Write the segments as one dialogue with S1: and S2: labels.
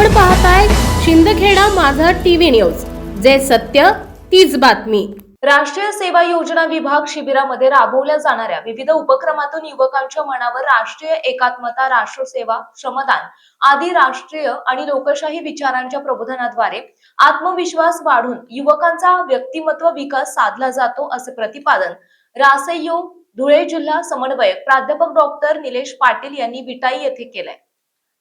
S1: आपण पाहताय शिंदखेडा माझा टीव्ही न्यूज. जे सत्य तीच बातमी.
S2: राष्ट्रीय सेवा योजना विभाग शिबिरामध्ये राबवल्या जाणाऱ्या विविध उपक्रमातून युवकांच्या मनावर राष्ट्रीय एकात्मता राष्ट्रसेवा श्रमदान आदी राष्ट्रीय आणि लोकशाही विचारांच्या प्रबोधनाद्वारे आत्मविश्वास वाढून युवकांचा व्यक्तिमत्व विकास साधला जातो असे प्रतिपादन रासयो धुळे जिल्हा समन्वयक प्राध्यापक डॉक्टर निलेश पाटील यांनी विटाई येथे केलंय.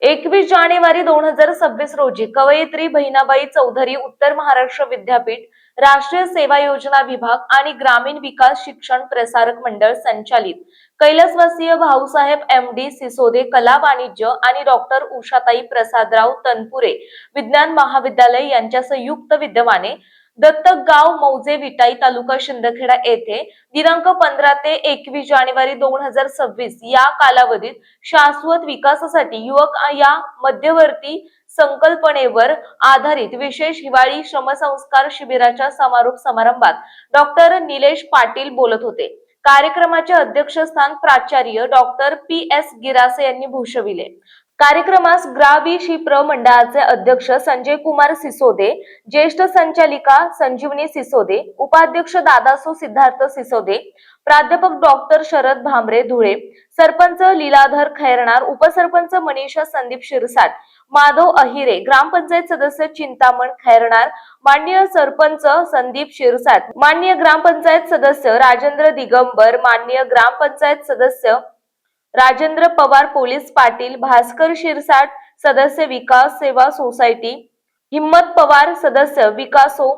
S2: एकवीस जानेवारी दोन हजार सव्वीस रोजी कवयित्री बहिणाबाई चौधरी उत्तर महाराष्ट्र विद्यापीठ राष्ट्रीय सेवा योजना विभाग आणि ग्रामीण विकास शिक्षण प्रसारक मंडळ संचालित. कैलासवासीय भाऊसाहेब एम डी सिसोदे कला वाणिज्य आणि डॉक्टर उषाताई प्रसादराव तनपुरे विज्ञान महाविद्यालय यांच्या संयुक्त विद्यमाने दत्तक गाव मौजे विटाई तालुका शिंदखेडा येथे दिनांक पंधरा ते एकवीस जानेवारी दोन हजार सव्वीस या कालावधीत शाश्वत विकासासाठी युवक या मध्यवर्ती संकल्पनेवर आधारित विशेष हिवाळी श्रमसंस्कार शिबिराच्या समारोप समारंभात डॉक्टर निलेश पाटील बोलत होते. कार्यक्रमाचे अध्यक्षस्थान प्राचार्य डॉक्टर पी एस गिरासे यांनी भूषविले. कार्यक्रमास ग्रावी शिप्र मंडळाचे अध्यक्ष संजय कुमार सिसोदे ज्येष्ठ संचालिका संजीवनी सिसोदे उपाध्यक्ष दादासो सिद्धार्थ सिसोदे प्राध्यापक डॉक्टर शरद भांबरे धुळे सरपंच लीलाधर खैरणार उपसरपंच मनीषा संदीप शिरसाट माधव अहिरे ग्रामपंचायत सदस्य चिंतामण खैरणार मान्य सरपंच संदीप शिरसाट मान्य ग्रामपंचायत सदस्य राजेंद्र दिगंबर मान्य ग्रामपंचायत सदस्य राजेंद्र पवार पोलीस पाटील भास्कर शिरसाट सदस्य विकास सेवा सोसायटी हिम्मत पवार सदस्य विकासो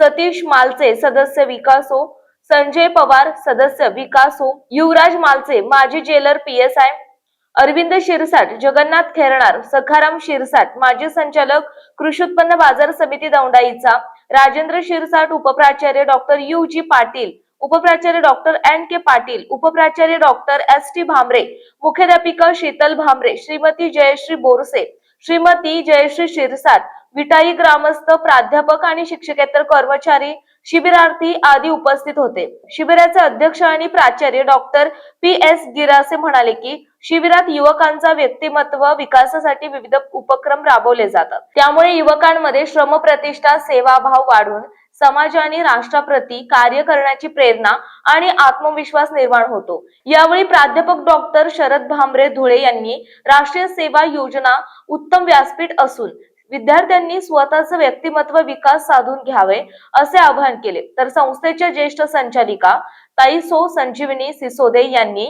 S2: सतीश मालचे सदस्य विकासो संजय पवार सदस्य विकासो युवराज मालचे माजी जेलर पीएसआय अरविंद शिरसाट जगन्नाथ खेरणार सखाराम शिरसाट माजी संचालक कृषी उत्पन्न बाजार समिती दौंडाईचा राजेंद्र शिरसाट उपप्राचार्य डॉक्टर यू जी पाटील उपप्राचार्य डॉक्टर एन के पाटील उपप्राचार्य डॉक्टर एस टी भामरे मुख्याध्यापिका शीतल भामरे श्रीमती जयश्री बोरसे श्रीमती जयश्री शिरसाट विटाई ग्रामस्थ प्राध्यापक आणि शिक्षकेतर कर्मचारी शिबिरार्थी आदी उपस्थित होते. शिबिराचे अध्यक्ष आणि प्राचार्य डॉक्टर पी एस गिरासे म्हणाले की शिबिरात युवकांचा व्यक्तिमत्व विकासासाठी विविध उपक्रम राबवले जातात. त्यामुळे युवकांमध्ये श्रम प्रतिष्ठा सेवाभाव वाढून समाज आणि राष्ट्राप्रती कार्य करण्याची प्रेरणा आणि आत्मविश्वास निर्माण होतो. यावेळी प्राध्यापक डॉक्टर शरद भांबरे धुळे यांनी राष्ट्रीय सेवा योजना उत्तम व्यासपीठ असून विद्यार्थ्यांनी स्वतःचं व्यक्तिमत्व विकास साधून घ्यावे असे आवाहन केले. तर संस्थेच्या ज्येष्ठ संचालिका ताई सो संजीवनी सिसोदे यांनी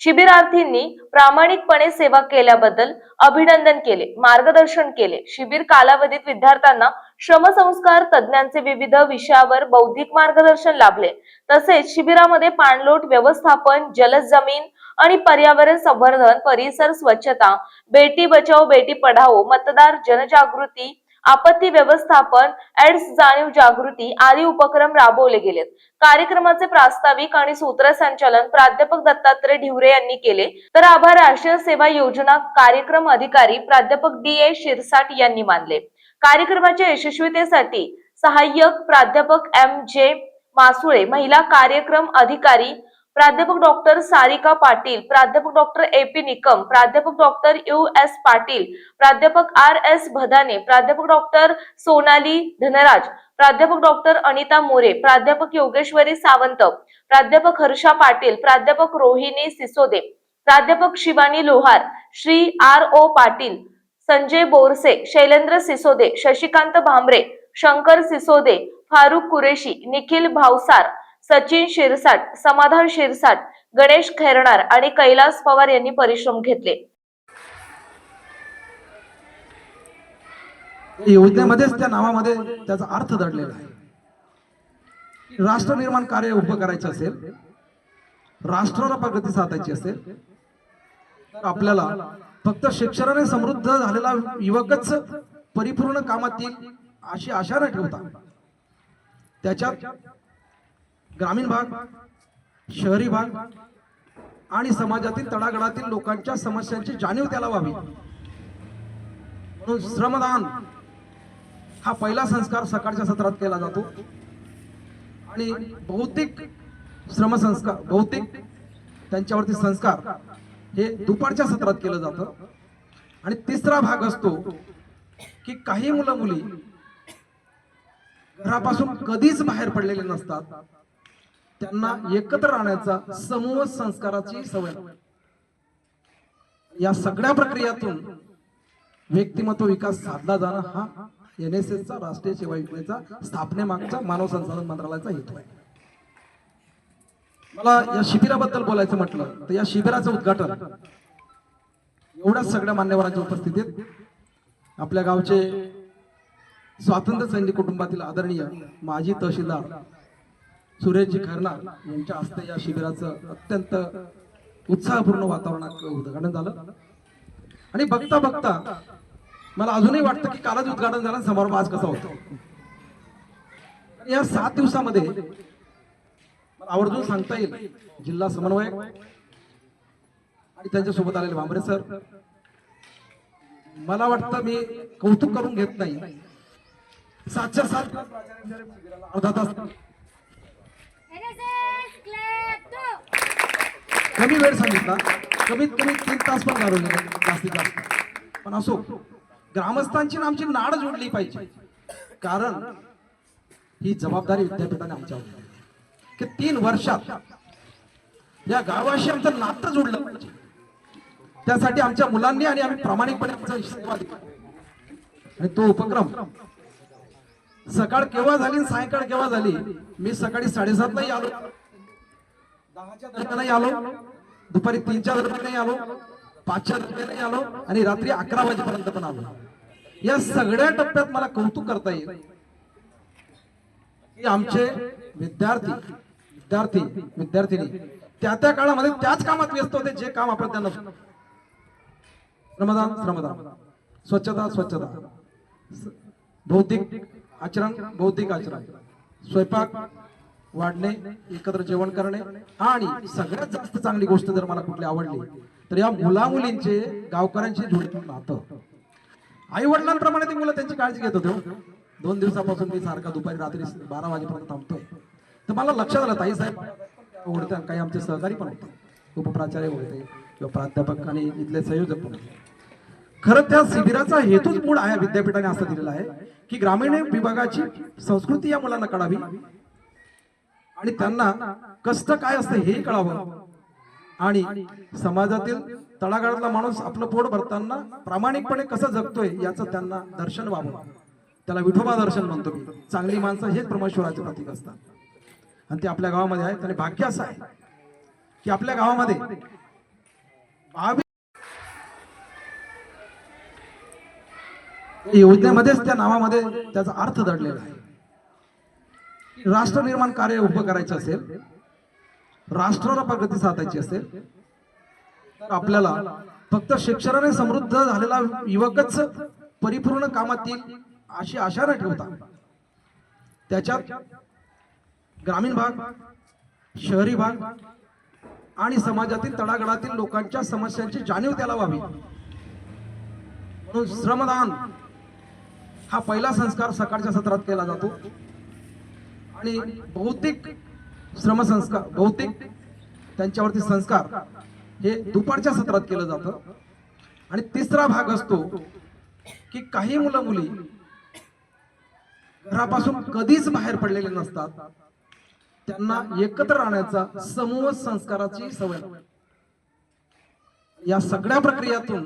S2: शिबिरार्थींनी प्रामाणिकपणे सेवा केल्याबद्दल अभिनंदन केले मार्गदर्शन केले. शिबिर कालावधीत विद्यार्थ्यांना श्रमसंस्कार तज्ञांचे विविध विषयावर बौद्धिक मार्गदर्शन लाभले. तसेच शिबिरामध्ये पाणलोट व्यवस्थापन जलद जमीन आणि पर्यावरण संवर्धन परिसर स्वच्छता बेटी बचाओ बेटी पढाओ मतदार जनजागृती आपत्ती व्यवस्थापन एड्स जाणीव जागृती आदी उपक्रम राबवले गेलेत. कार्यक्रमाचे प्रास्ताविक आणि सूत्रसंचालन प्राध्यापक दत्तात्रय ढिवरे यांनी केले. तर आभार राष्ट्रीय सेवा योजना कार्यक्रम अधिकारी प्राध्यापक डी ए शिरसाट यांनी मानले. कार्यक्रमाच्या यशस्वीतेसाठी सहाय्यक प्राध्यापक एम जे मासुळे महिला कार्यक्रम अधिकारी प्राध्यापक डॉक्टर सारिका पाटील प्राध्यापक डॉक्टर ए पी निकम प्राध्यापक डॉक्टर यू एस पाटील प्राध्यापक आर एस भदाने प्राध्यापक डॉक्टर सोनाली धनराज प्राध्यापक डॉक्टर अनिता मोरे प्राध्यापक योगेश्वरी सावंत प्राध्यापक हर्षा पाटील प्राध्यापक रोहिणी सिसोदे प्राध्यापक शिवानी लोहार श्री आर ओ पाटील संजय बोरसे शैलेंद्र सिसोदे शशिकांत भांबरे शंकर सिसोदे फारुख कुरेशी निखिल भावसार सचिन शिरसाट समाधान शिरसाट गणेश खैरणार आणि कैलास पवार यांनी परिश्रम घेतले.
S3: योजनेमध्येच त्या नावामध्ये त्याचा अर्थ दडलेला आहे. राष्ट्र निर्माण कार्य उभं करायचं असेल राष्ट्राला प्रगती साधायची असेल तर आपल्याला फक्त शिक्षणाने समृद्ध झालेला युवकच परिपूर्ण कामात येईल अशी आशा न ठेवता. त्याच्यात ग्रामीण भाग शहरी भाग आणि समाजातील तडागडातील लोकांच्या समस्यांची जाणीव त्याला व्हावी. म्हणून श्रमदान हा पहिला संस्कार सकाळच्या सत्रात केला जातो. आणि भौतिक श्रमसंस्कार भौतिक त्यांच्यावरती संस्कार हे दुपारच्या सत्रात केलं जातं. आणि तिसरा भाग असतो की काही मुलं मुली घरापासून कधीच बाहेर पडलेले नसतात. त्यांना एकत्र राहण्याचा समूह संस्काराची सवय या सगळ्या प्रक्रियातून व्यक्तिमत्व विकास साधला जाणं हा एन एस एसचा राष्ट्रीय सेवा योजनेचा स्थापनेमागचा मानव संसाधन मंत्रालयाचा हेतू आहे. मला या शिबिराबद्दल बोलायचं म्हटलं तर या शिबिराचं उद्घाटन एवढ्या सगळ्या मान्यवरांच्या उपस्थितीत आपल्या गावचे स्वातंत्र्य सैनिक कुटुंबातील आदरणीय माजी तहसीलदार सुरेशजी खरनार यांच्या हस्ते या शिबिराचं अत्यंत उत्साहपूर्ण वातावरणात उद्घाटन झालं. आणि बघता बघता मला अजूनही वाटतं की कालच उद्घाटन झालं समारोह आज कसा होतो. या सात दिवसामध्ये मला आवर्जून सांगता येईल जिल्हा समन्वयक आणि त्यांच्यासोबत आलेले भांबरे सर मला वाटतं मी कौतुक करून घेत नाही. सातच्या सात अर्धा तास कमी वेळ सांगितला. कमीत कमी तीन तास पण घालवले जास्तीत जास्त. पण असो ग्रामस्थांची आमची नाड जोडली पाहिजे. कारण ही जबाबदारी विद्यापीठाने आमच्यावर की तीन वर्षात या गावाशी आमचं नातं जोडलं पाहिजे. त्यासाठी आमच्या मुलांनी आणि आम्ही प्रामाणिकपणे आमचा आणि तो उपक्रम सकाळ केव्हा झाली सायंकाळ केव्हा झाली मी सकाळी साडेसातलाही आलो. दहाच्या दरम्यानही आलो. दुपारी तीनच्या दरम्यानही आलो. पाचच्या दरम्यानही आलो. आणि रात्री अकरा वाजेपर्यंत पण आलो. या सगळ्या टप्प्यात मला कौतुक करता येईल की आमचे विद्यार्थी विद्यार्थी विद्यार्थिनी त्या त्या काळामध्ये त्याच कामात व्यस्त होते जे काम आपण त्यांना श्रमदान श्रमदान स्वच्छता स्वच्छता. बौद्धिक आचरण बौद्धिक आचरण. स्वयंपाक वाढणे एकत्र जेवण करणे आणि सगळ्यात जास्त चांगली गोष्ट जर मला कुठली आवडली तर या मुला मुलींचे गावकऱ्यांशी जुळून नातं. आई वडिलांप्रमाणे ती मुलं त्यांची काळजी घेत होते हो. दोन दिवसापासून मी सारखा दुपारी रात्री बारा वाजेपर्यंत थांबतोय. तर मला लक्षात आलं ताई साहेब ओढते आणि काही आमचे सहकारी पण होते. उपप्राचार्य होते किंवा प्राध्यापक आणि इथले संयोजक पण होते. खरं त्या शिबिराचा हेतूच मूळ आहे विद्यापीठाने असं दिलेला आहे की ग्रामीण विभागाची संस्कृती या मुलांना कळावी आणि त्यांना कष्ट काय असतं हे कळावं. आणि समाजातील तळागाळातला माणूस आपलं पोट भरताना प्रामाणिकपणे कसं जगतोय याचं त्यांना दर्शन व्हावं. त्याला विठोबा दर्शन म्हणतो मी. चांगली माणसं हेच परमेश्वराचे प्रतीक असतात. आणि ते आपल्या गावामध्ये आहेत. आणि भाग्य असं आहे की आपल्या गावामध्ये योजनेमध्येच त्या नावामध्ये त्याचा अर्थ दडलेला आहे. राष्ट्र निर्माण कार्य उभं करायचं असेल राष्ट्राला प्रगती साधायची असेल तर आपल्याला फक्त शिक्षणाने समृद्ध झालेला युवकच परिपूर्ण कामात येईल अशी आशा न ठेवता त्याच्यात ग्रामीण भाग शहरी भाग आणि समाजातील तडागडातील लोकांच्या समस्यांची जाणीव त्याला व्हावी. म्हणून श्रमदान हा पहिला संस्कार सकाळच्या सत्रात केला जातो. आणि भौतिक श्रमसंस्कार भौतिक त्यांच्यावरती संस्कार हे दुपारच्या सत्रात केलं जातं. आणि तिसरा भाग असतो की काही मुलं मुली घरापासून कधीच बाहेर पडलेले नसतात. त्यांना एकत्र राहण्याचा समूह संस्काराची सवय या सगळ्या प्रक्रियातून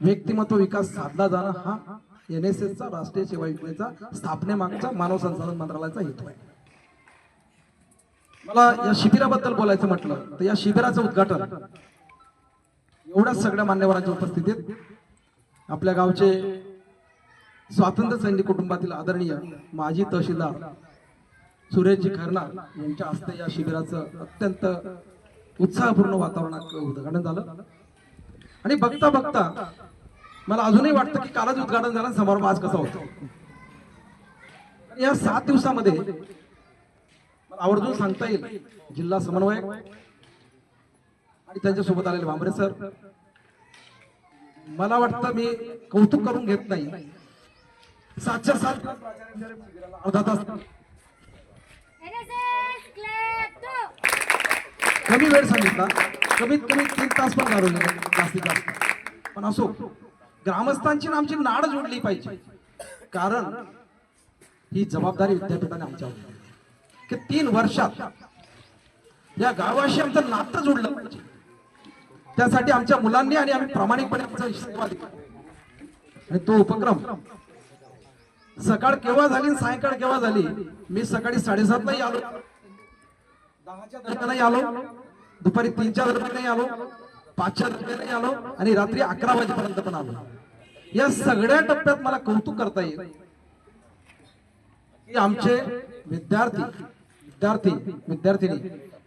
S3: व्यक्तिमत्व विकास साधला जाणं हा एन एस एसचा राष्ट्रीय सेवा योजनेचा स्थापनेमागचा मानव संसाधन मंत्रालयाचा हेतू आहे. मला या शिबिराबद्दल बोलायचं म्हटलं तर या शिबिराचं उद्घाटन एवढ्याच सगळ्या मान्यवरांच्या उपस्थितीत आपल्या गावचे स्वातंत्र्य सैनिक कुटुंबातील आदरणीय माजी तहसीलदार सुरेशजी खरनार यांच्या हस्ते या शिबिराचं अत्यंत उत्साहपूर्ण वातावरणात उद्घाटन झालं. आणि बघता बघता मला अजूनही वाटतं की कालच उद्घाटन झालं समारोह आज कसा होतो. या सात दिवसामध्ये मला आवर्जून सांगता येईल. जिल्हा समन्वयक आणि त्यांच्यासोबत आलेले भांबरे सर. मला वाटतं मी कौतुक करून घेत नाही. सातच्या सात अर्धा तास. कमी वेळ सांगितला. कमीत कमी तीन तास पण घालवले जास्तीत जास्त. पण असो. ग्रामस्थांची ना आमची नाड जोडली पाहिजे. कारण ही जबाबदारी विद्यापीठाने आमच्यावर की तीन वर्षात या गावाशी आमचं नातं जोडलं पाहिजे. त्यासाठी आमच्या मुलांनी आणि आम्ही प्रामाणिकपणे सेवा दिली. आणि तो उपक्रम सकाळ केव्हा झाली सायंकाळ केव्हा झाली मी सकाळी साडेसातलाही आलो. दहाच्या दरम्यानही आलो. दुपारी तीनच्या दरम्यानही आलो. पाचच्या रुपयाने आलो आणि रात्री अकरा वाजेपर्यंत पण आलो. या सगळ्या टप्प्यात मला कौतुक करता येईल. की आमचे विद्यार्थी विद्यार्थी विद्यार्थिनी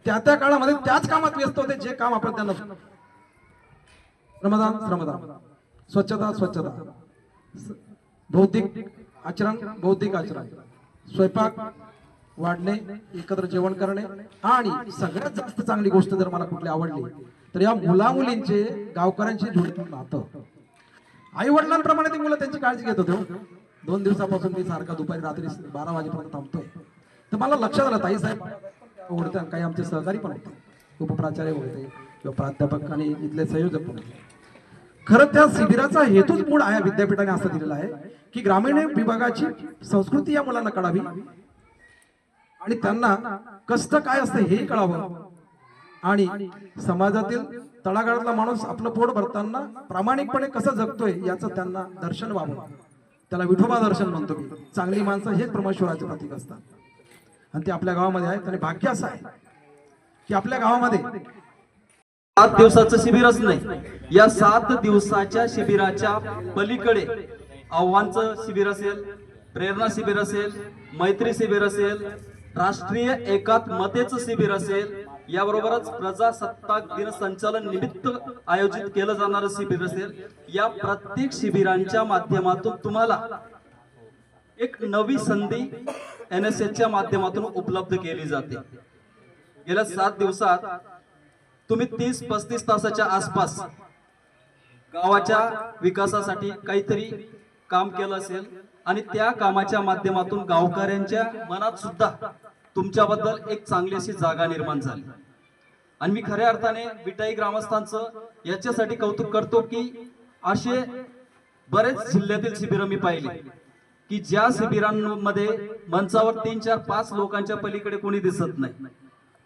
S3: त्या त्या काळामध्ये त्याच कामात व्यस्त होते जे काम आपण त्यांना श्रमदान श्रमदान स्वच्छता स्वच्छता. भौतिक आचरण बौद्धिक आचरण. स्वयंपाक वाढणे एकत्र जेवण करणे आणि सगळ्यात जास्त चांगली गोष्ट जर मला कुठली आवडली तर या मुला मुलींचे गावकऱ्यांशी जुळून नातं. आई वडिलांप्रमाणे ती मुलं त्यांची काळजी घेत होते हो. दोन दिवसापासून मी सारखा दुपारी रात्री बारा वाजेपर्यंत थांबतोय. तर मला लक्षात आलं ताई साहेब ओढते आणि काही आमचे सहकारी पण होते. उपप्राचार्य होते किंवा प्राध्यापक आणि इथले संयोजक पण होते. खरं त्या शिबिराचा हेतूच मूळ आहे विद्यापीठाने असं दिलेला आहे की ग्रामीण विभागाची संस्कृती या मुलांना कळावी. आणि त्यांना कष्ट काय असतं हेही कळावं. आणि समाजातील तळागाळातला माणूस आपलं पोट भरताना प्रामाणिकपणे कसं जगतोय याचं त्यांना दर्शन व्हावं. त्याला विठोबा दर्शन म्हणतो मी. चांगली माणसं हेच परमेश्वराचे प्रतीक असतात. आणि ते आपल्या गावामध्ये आहेत आणि भाग्य असं आहे की आपल्या गावामध्ये
S4: सात दिवसाचं शिबिरच नाही. या सात दिवसाच्या शिबिराच्या पलीकडे आव्हानचं शिबिर असेल प्रेरणा शिबिर असेल मैत्री शिबिर असेल राष्ट्रीय एकात्मतेचं शिबिर असेल याबरोबरच प्रजासत्ताक दिन संचालन निमित्त आयोजित केलं जाणारं शिबिर असेल. या प्रत्येक शिबिरांच्या माध्यमातून तुम्हाला एक नवी संधी एन एस च्या माध्यमातून उपलब्ध केली जाते. गेल्या सात दिवसात तुम्ही तीस पस्तीस तासाच्या आसपास गावाच्या विकासासाठी काहीतरी काम केलं असेल आणि त्या कामाच्या माध्यमातून गावकऱ्यांच्या मनात सुद्धा तुमच्याबद्दल एक चांगली अशी जागा निर्माण झाली. आणि मी खऱ्या अर्थाने विटाई ग्रामस्थांचं याच्यासाठी कौतुक करतो की असे बरेच जिल्ह्यातील शिबिरं मी पाहिले. की ज्या शिबिरांमध्ये मंचावर तीन चार पाच लोकांच्या पलीकडे कोणी दिसत नाही.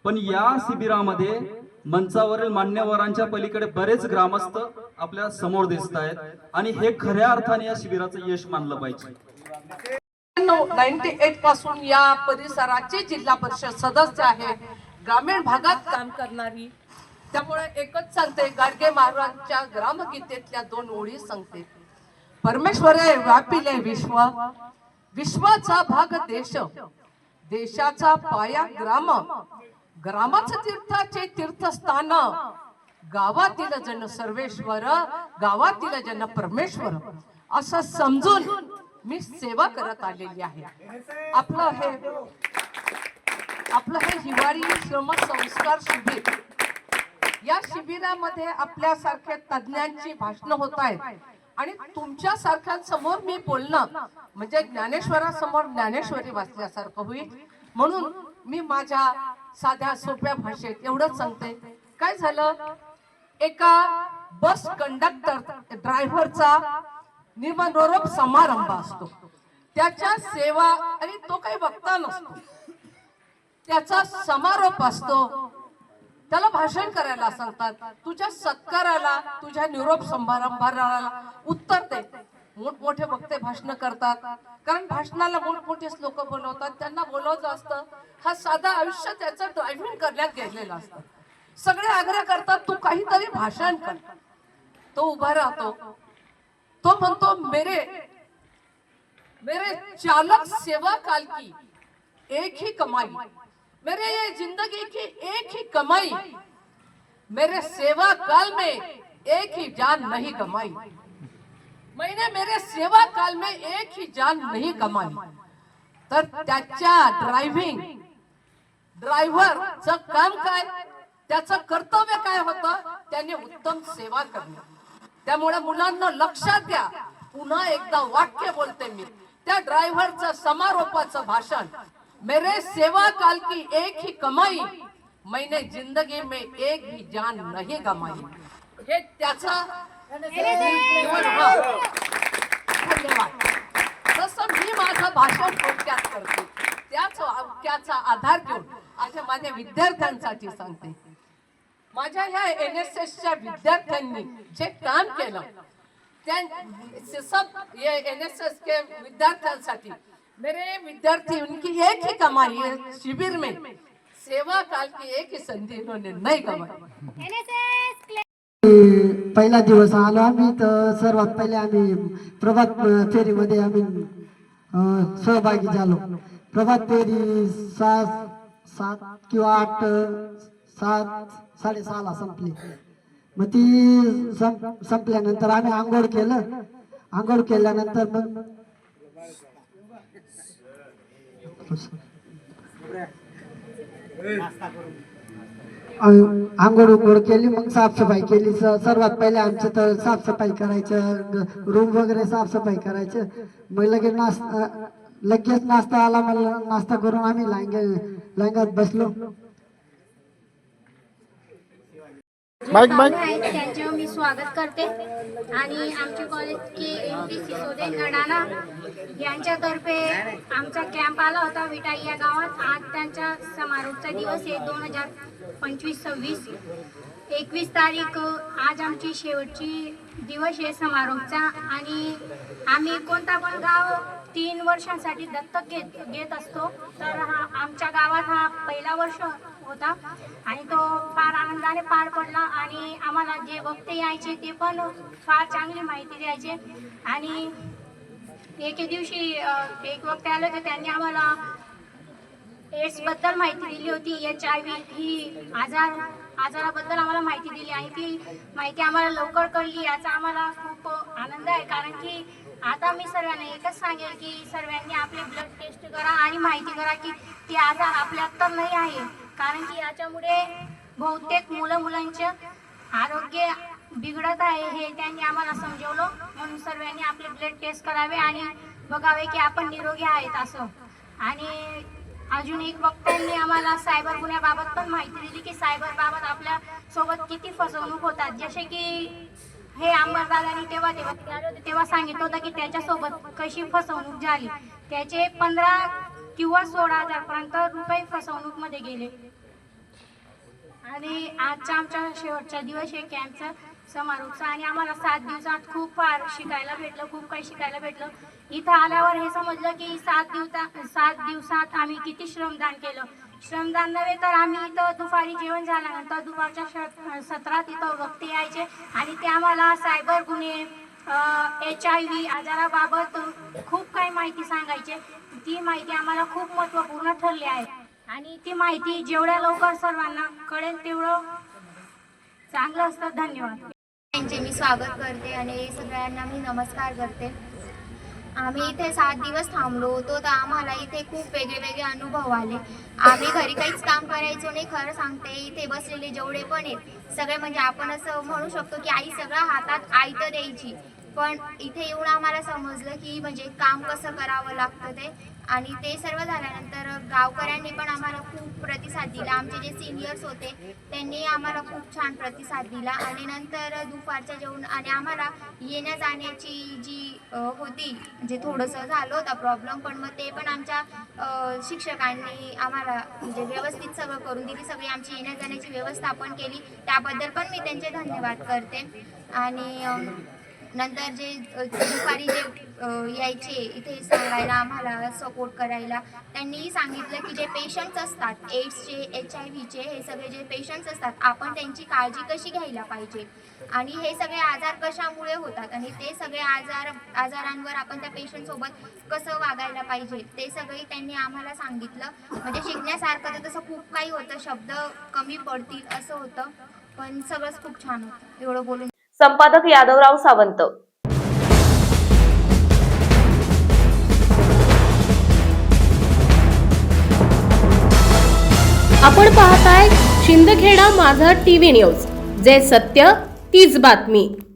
S4: पण या शिबिरामध्ये मंचावरील मान्यवरांच्या पलीकडे बरेच ग्रामस्थ आपल्यासमोर दिसत आहेत आणि हे खऱ्या अर्थाने या शिबिराचं यश मानलं पाहिजे.
S5: नाईन्टी एटपासून या परिसराचे जिल्हा परिषद सदस्य आहे. ग्रामीण भागात काम करणारी त्यामुळे एकच सांगते गाडगे महाराजांच्या ग्रामगीतेतल्या दोन ओळी सांगते. परमेश्वरे व्यापिले विश्व. विश्वाचा भाग देश. देशाचा पाया ग्राम. ग्रामाच तीर्थाचे तीर्थस्थान. गावातील जन सर्वेश्वर गावातील जन परमेश्वर. असं समजून मी सेवा करत आलेली आहे. आपलं हे आपलं हे हिवाळी श्रम संस्कार शिबिर. या शिबिरामध्ये आपल्यासारख्या तज्ज्ञांची भाषणं होत आहेत. आणि तुमच्या सारख्यांसमोर मी बोलणं म्हणजे ज्ञानेश्वरासमोर ज्ञानेश्वरी वाचल्यासारखं होईल. म्हणून मी माझ्या साध्या सोप्या भाषेत एवढंच सांगते. काय झालं? एका बस कंडक्टर ड्रायव्हरचा निमनोरप समारंभ असतो. त्याच्या सेवा आणि तो काही वक्ता नसतो. त्याचा समारोप असतो. त्याला भाषण करायला सांगतात. तुझ्या सत्काराला तुझ्या निरोप समारंभाला उत्तर दे. मोठमोठे वक्ते भाषण करतात. कारण भाषणाला मोठमोठेच लोक बोलवतात. त्यांना बोलवायचं असतं. हा साधा आयुष्य त्याचं ड्रायव्हिंग करण्यात गेलेलं असतं. सगळे आग्रह करतात तू काहीतरी भाषण कर. तो उभा राहतो. तो म्हणतो मेरे मेरे चालक सेवा काल की एक ही कमाई मेरे ये जिंदगी की एक ही कमाई मेरे सेवा काल में एक ही जान नहीं कमाई मैंने मेरे सेवा काल में एक ही जान नहीं कमाई तर त्याच्या ड्रायव्हिंग ड्रायव्हरचं काम काय? त्याचं कर्तव्य काय होतं? त्याने उत्तम सेवा करणे. त्यामुळे मुलांना लक्षात द्या. पुन्हा एकदा वाक्य बोलते मी. त्या ड्रायव्हरचं समारोपाचं भाषण. मेरे सेवा काल की एक ही कमाई. मैंने जिंदगी में एक भी जान नहीं गमाई. हे त्याचा धन्यवाद. तसं मी माझं भाषण थोडक्यात करते त्याच वाक्याचा आधार घेऊन अशा माझ्या विद्यार्थ्यांसाठी सांगते. माझ्या ह्या एन एस एसच्या विद्यार्थ्यांनी जे काम केलं त्या सब ये एन एस एस के विद्यार्थ्यांसाठी मेरे विद्यार्थी उनकी एक ही कमाई है शिविर में। सेवा काल की एक ही संधि इन्होंने नहीं कमाई
S6: पहिला दिवस आलो आम्ही तर सर्वात पहिले आम्ही प्रभात फेरीमध्ये आम्ही सहभागी झालो. प्रभात फेरी सात सात किंवा आठ सात साडेसहाला संपली. मग ती संप संपल्यानंतर आम्ही आंघोळ केलं. आंघोळ केल्यानंतर मग आंघोळ उंघोळ केली मग साफसफाई केली. सर्वात पहिले आमचं तर साफसफाई करायचं रूम वगैरे साफसफाई करायचं. मग लगेच नाश्ता लगेच नाश्ता आला मला नाश्ता करून आम्ही लांगे लांग्यात बसलो.
S7: पाहुणे आहेत त्यांचे मी स्वागत करते. आणि आमचे कॉलेजचे एम पी सिसोदे अडाणा यांच्यातर्फे आमचा कॅम्प आला होता विटाई या गावात. आज त्यांचा समारोपचा दिवस आहे दोन हजार पंचवीस सव्वीस. एकवीस तारीख आज आमची शेवटची दिवस आहे समारोपचा. आणि आम्ही कोणता पण गाव तीन वर्षांसाठी दत्तक घेत घेत असतो. तर हा आमच्या गावात हा पहिला वर्ष होता. आणि तो फार आनंदाने पार पडला आणि आम्हाला जे वक्ते यायचे ते पण फार चांगली माहिती द्यायचे. आणि एके दिवशी एक वक्ते आले होते त्यांनी आम्हाला एड्सबद्दल माहिती दिली होती. एच आय व्ही ही आजार आजाराबद्दल आम्हाला माहिती दिली आणि ती माहिती आम्हाला लवकर कळली. याचा आम्हाला खूप आनंद आहे. कारण की आता मी सर्वांना एकच सांगेल की सर्वांनी आपले ब्लड टेस्ट करा आणि माहिती करा की ती आजार आपल्यात तर नाही आहे. कारण की याच्यामुळे बहुतेक मुलं मुलांचे आरोग्य बिघडत आहे हे त्यांनी आम्हाला समजवलं. म्हणून सर्वांनी आपले ब्लड टेस्ट करावे आणि बघावे की आपण निरोगी आहेत असं. आणि अजून एक वक्त्यांनी आम्हाला सायबर गुन्ह्याबाबत पण माहिती दिली की सायबरबाबत आपल्यासोबत किती फसवणूक होतात. जसे की हे अंबरदादांनी तेव्हा तेव्हा तेव्हा सांगितलं होतं की त्याच्यासोबत कशी फसवणूक झाली. त्याचे पंधरा किंवा सोळा हजारपर्यंत रुपये फसवणूकमध्ये गेले. आणि आजचा आमचा शेवटचा दिवस हे कॅम्पचा समारोपचा आणि आम्हाला सात दिवसात खूप फार शिकायला भेटलं खूप काही शिकायला भेटलं. इथं आल्यावर हे समजलं की सात दिवसात सात दिवसात आम्ही किती श्रमदान केलं. श्रमदान नव्हे तर आम्ही इथं दुपारी जेवण झाल्यानंतर दुपारच्या सत्रात इथं वक्ते यायचे. आणि ते आम्हाला सायबर गुन्हे एच आय व्ही आजाराबाबत खूप काही माहिती सांगायचे. ती माहिती आम्हाला खूप महत्त्वपूर्ण ठरली आहे. आणि ती माहिती जेवढ्या लवकर सर्वांना कळेल तेवढं चांगलं असतं. धन्यवाद.
S8: त्यांचे मी स्वागत करते आणि सगळ्यांना मी नमस्कार करते. आम्ही इथे सात दिवस थांबलो होतो तर आम्हाला इथे खूप वेगळे वेगळे अनुभव आले. आम्ही घरी काहीच काम करायचो नाही खरं सांगते इथे बसलेले जेवढे पण आहेत सगळे म्हणजे आपण असं म्हणू शकतो की आई सगळं हातात आयतं द्यायची. पण इथे येऊन आम्हाला समजलं की म्हणजे काम कसं करावं लागतं ते. आणि ते सर्व झाल्यानंतर गावकऱ्यांनी पण आम्हाला खूप प्रतिसाद दिला. आमचे जे सिनियर्स होते त्यांनी आम्हाला खूप छान प्रतिसाद दिला. आणि नंतर दुपारच्या जेवण आणि आम्हाला येण्या जाण्याची जी होती म्हणजे थोडंसं झालं होतं प्रॉब्लेम पण मग ते पण आमच्या शिक्षकांनी आम्हाला म्हणजे व्यवस्थित सगळं करून दिली. सगळी आमची येण्या जाण्याची व्यवस्था पण केली. त्याबद्दल पण मी त्यांचे धन्यवाद करते. आणि नंतर जे दुपारी जे यायचे इथे सांगायला आम्हाला सपोर्ट करायला त्यांनी सांगितलं की जे पेशंट्स असतात एड्सचे एच आय व्हीचे हे सगळे जे पेशंट्स असतात आपण त्यांची काळजी कशी घ्यायला पाहिजे? आणि हे सगळे आजार कशामुळे होतात? आणि ते सगळे आजार आजारांवर आपण त्या पेशंटसोबत कसं वागायला पाहिजे? ते सगळे त्यांनी आम्हाला सांगितलं. म्हणजे शिकण्यासारखं तर तसं खूप काही होतं. शब्द कमी पडतील असं होतं. पण सगळंच खूप छान होतं. एवढं बोलून
S2: संपादक यादवराव सावंत.
S1: आपण पाहताय शिंदखेडा माझा टीव्ही न्यूज जे सत्य तीच बातमी.